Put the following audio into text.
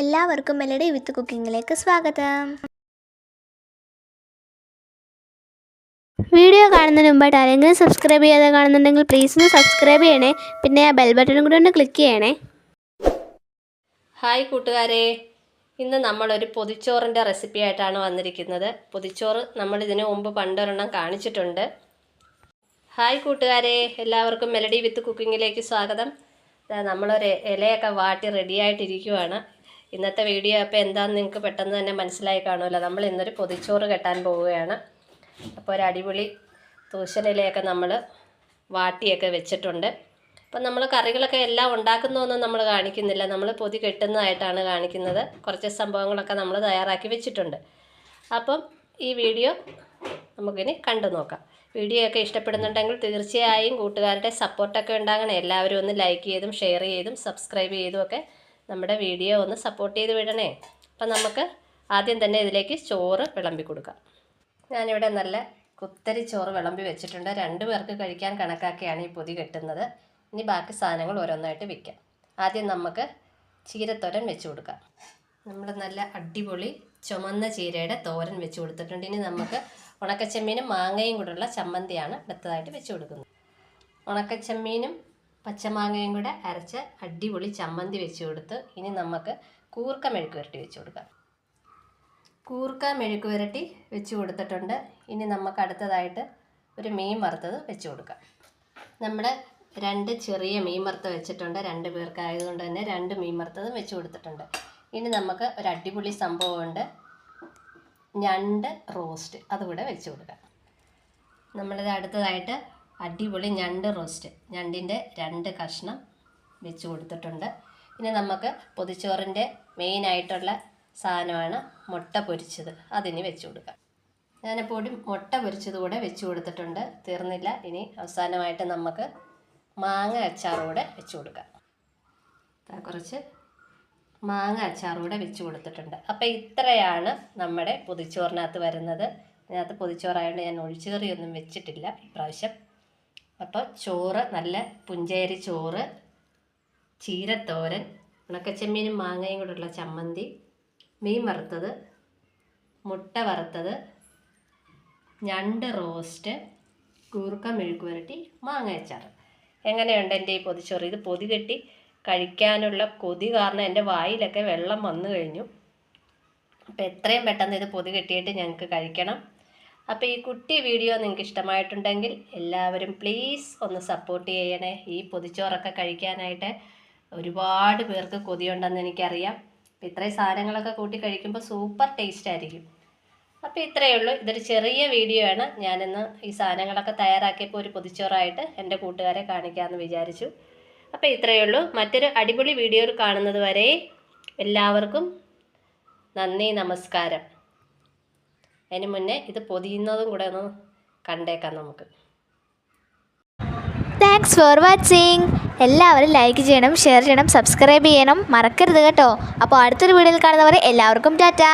എല്ലാവർക്കും മെലഡി വിത്ത് കുക്കിങ്ങിലേക്ക് സ്വാഗതം. വീഡിയോ കാണുന്നതിന് മുമ്പായിട്ട് ആരെങ്കിലും സബ്സ്ക്രൈബ് ചെയ്യാതെ കാണുന്നുണ്ടെങ്കിൽ പ്ലീസ് ഒന്ന് സബ്സ്ക്രൈബ് ചെയ്യണേ. പിന്നെ ആ ബെൽ ബട്ടണും കൂടി ഒന്ന് ക്ലിക്ക് ചെയ്യണേ. ഹായ് കൂട്ടുകാരെ. ഇന്ന് നമ്മളൊരു പൊതിച്ചോറിന്റെ റെസിപ്പി ആയിട്ടാണ് വന്നിരിക്കുന്നത്. പൊതിച്ചോറ് നമ്മൾ ഇതിനു മുമ്പ് പണ്ടൊരെണ്ണം കാണിച്ചിട്ടുണ്ട്. ഹായ് കൂട്ടുകാരെ. എല്ലാവർക്കും മെലഡി വിത്ത് കുക്കിങ്ങിലേക്ക് സ്വാഗതം. നമ്മളൊരു ഇലയൊക്കെ വാട്ടി റെഡിയായിട്ടിരിക്കുവാണ് ഇന്നത്തെ വീഡിയോ അപ്പോൾ എന്താണെന്ന് നിങ്ങൾക്ക് പെട്ടെന്ന് തന്നെ മനസ്സിലായി കാണുമല്ലോ. നമ്മൾ ഇന്നൊരു പൊതിച്ചോറ് കെട്ടാൻ പോവുകയാണ്. അപ്പോൾ ഒരു അടിപൊളി തൂശനിലയൊക്കെ നമ്മൾ വാട്ടിയൊക്കെ വെച്ചിട്ടുണ്ട്. അപ്പം നമ്മൾ കറികളൊക്കെ എല്ലാം ഉണ്ടാക്കുന്നതൊന്നും നമ്മൾ കാണിക്കുന്നില്ല. നമ്മൾ പൊതി കെട്ടുന്നതായിട്ടാണ് കാണിക്കുന്നത്. കുറച്ച് സംഭവങ്ങളൊക്കെ നമ്മൾ തയ്യാറാക്കി വെച്ചിട്ടുണ്ട്. അപ്പം ഈ വീഡിയോ നമുക്കിനി കണ്ടു നോക്കാം. വീഡിയോ ഒക്കെ ഇഷ്ടപ്പെടുന്നുണ്ടെങ്കിൽ തീർച്ചയായും കൂട്ടുകാരുടെ സപ്പോർട്ടൊക്കെ ഉണ്ടാകണം. എല്ലാവരും ഒന്ന് ലൈക്ക് ചെയ്തും ഷെയർ ചെയ്തും സബ്സ്ക്രൈബ് ചെയ്തും ഒക്കെ നമ്മുടെ വീഡിയോ ഒന്ന് സപ്പോർട്ട് ചെയ്ത് വിടണേ. അപ്പം നമുക്ക് ആദ്യം തന്നെ ഇതിലേക്ക് ചോറ് വിളമ്പി കൊടുക്കാം. ഞാനിവിടെ നല്ല കുത്തരി ചോറ് വിളമ്പി വെച്ചിട്ടുണ്ട്. രണ്ട് പേർക്ക് കഴിക്കാൻ കണക്കാക്കിയാണ് ഈ പൊതി കെട്ടുന്നത്. ഇനി ബാക്കി സാധനങ്ങൾ ഓരോന്നായിട്ട് വിൽക്കാം. ആദ്യം നമുക്ക് ചീരത്തോരൻ വെച്ച് കൊടുക്കാം. നമ്മൾ നല്ല അടിപൊളി ചുമന്ന ചീരയുടെ തോരൻ വെച്ച് കൊടുത്തിട്ടുണ്ട്. ഇനി നമുക്ക് ഉണക്കച്ചെമ്മീനും മാങ്ങയും കൂടെയുള്ള ചമ്മന്തിയാണ് അടുത്തതായിട്ട് വെച്ച് കൊടുക്കുന്നത്. ഉണക്കച്ചെമ്മീനും പച്ചമാങ്ങയും കൂടെ അരച്ച് അടിപൊളി ചമ്മന്തി വെച്ച് കൊടുത്ത് ഇനി നമുക്ക് കൂർക്ക മെഴുക്ക് പുരട്ടി വെച്ച് കൊടുക്കാം. കൂർക്ക മെഴുക്ക് പുരട്ടി വെച്ച് കൊടുത്തിട്ടുണ്ട്. ഇനി നമുക്ക് അടുത്തതായിട്ട് ഒരു മീൻ വറുത്തത് വെച്ച് കൊടുക്കാം. നമ്മൾ രണ്ട് ചെറിയ മീൻ വറുത്ത് വെച്ചിട്ടുണ്ട്. രണ്ട് പേർക്കായതുകൊണ്ട് തന്നെ രണ്ട് മീൻ വറുത്തതും വെച്ച് കൊടുത്തിട്ടുണ്ട്. ഇനി നമുക്ക് ഒരു അടിപൊളി സംഭവമുണ്ട്. ഞണ്ട് റോസ്റ്റ് അതുകൂടെ വെച്ച് കൊടുക്കാം. നമ്മളിത് അടുത്തതായിട്ട് അടിപൊളി ഞണ്ട് റോസ്റ്റ്. ഞണ്ടിന്റെ രണ്ട് കഷ്ണം വെച്ച് കൊടുത്തിട്ടുണ്ട്. പിന്നെ നമുക്ക് പൊതിച്ചോറിന്റെ മെയിനായിട്ടുള്ള സാധനമാണ് മുട്ട പൊരിച്ചത്. അതിന് വെച്ച് കൊടുക്കാം. ഞാനിപ്പോൾ മുട്ട പൊരിച്ചത് കൂടെ വെച്ച് കൊടുത്തിട്ടുണ്ട്. തീർന്നില്ല. ഇനി അവസാനമായിട്ട് നമുക്ക് മാങ്ങ അച്ചാറൂടെ വെച്ച് കൊടുക്കാം. കുറച്ച് മാങ്ങ അച്ചാറൂടെ വെച്ച് കൊടുത്തിട്ടുണ്ട്. അപ്പോൾ ഇത്രയാണ് നമ്മുടെ പൊതിച്ചോറിനകത്ത് വരുന്നത്. ഇതിനകത്ത് പൊതിച്ചോറായതുകൊണ്ട് ഞാൻ ഒഴിച്ചുകറിയൊന്നും വെച്ചിട്ടില്ല. ഇപ്രാവശ്യം അപ്പോൾ ചോറ് നല്ല പുഞ്ചേരി ചോറ് ചീരത്തോരൻ ഉണക്കച്ചെമ്മീനും മാങ്ങയും കൂടെയുള്ള ചമ്മന്തി മീൻ വറുത്തത് മുട്ട വറുത്തത് ഞണ്ട് റോസ്റ്റ് കൂർക്ക മെഴുക്ക് പുരട്ടി മാങ്ങ അച്ചാർ. എങ്ങനെയുണ്ട് എന്റെ ഈ പൊതിച്ചോറ്? ഇത് പൊതി കെട്ടി കഴിക്കാനുള്ള കൊതി കാരണം എന്റെ വായിലൊക്കെ വെള്ളം വന്നു കഴിഞ്ഞു. അപ്പോൾ എത്രയും പെട്ടെന്ന് ഇത് പൊതി കെട്ടിയിട്ട് ഞങ്ങൾക്ക് കഴിക്കണം. അപ്പോൾ ഈ കുട്ടി വീഡിയോ നിങ്ങൾക്ക് ഇഷ്ടമായിട്ടുണ്ടെങ്കിൽ എല്ലാവരും പ്ലീസ് ഒന്ന് സപ്പോർട്ട് ചെയ്യണേ. ഈ പൊതിച്ചോറൊക്കെ കഴിക്കാനായിട്ട് ഒരുപാട് പേർക്ക് കൊതിയുണ്ടെന്ന് എനിക്കറിയാം. അപ്പോൾ ഇത്രയും സാധനങ്ങളൊക്കെ കൂട്ടി കഴിക്കുമ്പോൾ സൂപ്പർ ടേസ്റ്റ് ആയിരിക്കും. അപ്പോൾ ഇത്രയേ ഉള്ളൂ. ഇതൊരു ചെറിയ വീഡിയോ ആണ്. ഞാനിന്ന് ഈ സാധനങ്ങളൊക്കെ തയ്യാറാക്കിയപ്പോൾ ഒരു പൊതിച്ചോറായിട്ട് എന്റെ കൂട്ടുകാരെ കാണിക്കാമെന്ന് വിചാരിച്ചു. അപ്പോൾ ഇത്രയേ ഉള്ളൂ. മറ്റൊരു അടിപൊളി വീഡിയോയിൽ കാണുന്നത് വരെ എല്ലാവർക്കും നന്ദി നമസ്കാരം. അതിന് മുന്നേ ഇത് പൊതിയുന്നതും കൂടെ ഒന്ന് കണ്ടേക്കാം നമുക്ക്. താങ്ക്സ് ഫോർ വാച്ചിങ് എല്ലാവരും ലൈക്ക് ചെയ്യണം ഷെയർ ചെയ്യണം സബ്സ്ക്രൈബ് ചെയ്യണം. മറക്കരുത് കേട്ടോ. അപ്പോൾ അടുത്തൊരു വീഡിയോയിൽ കാണുന്നവരെ എല്ലാവർക്കും ടാറ്റാ.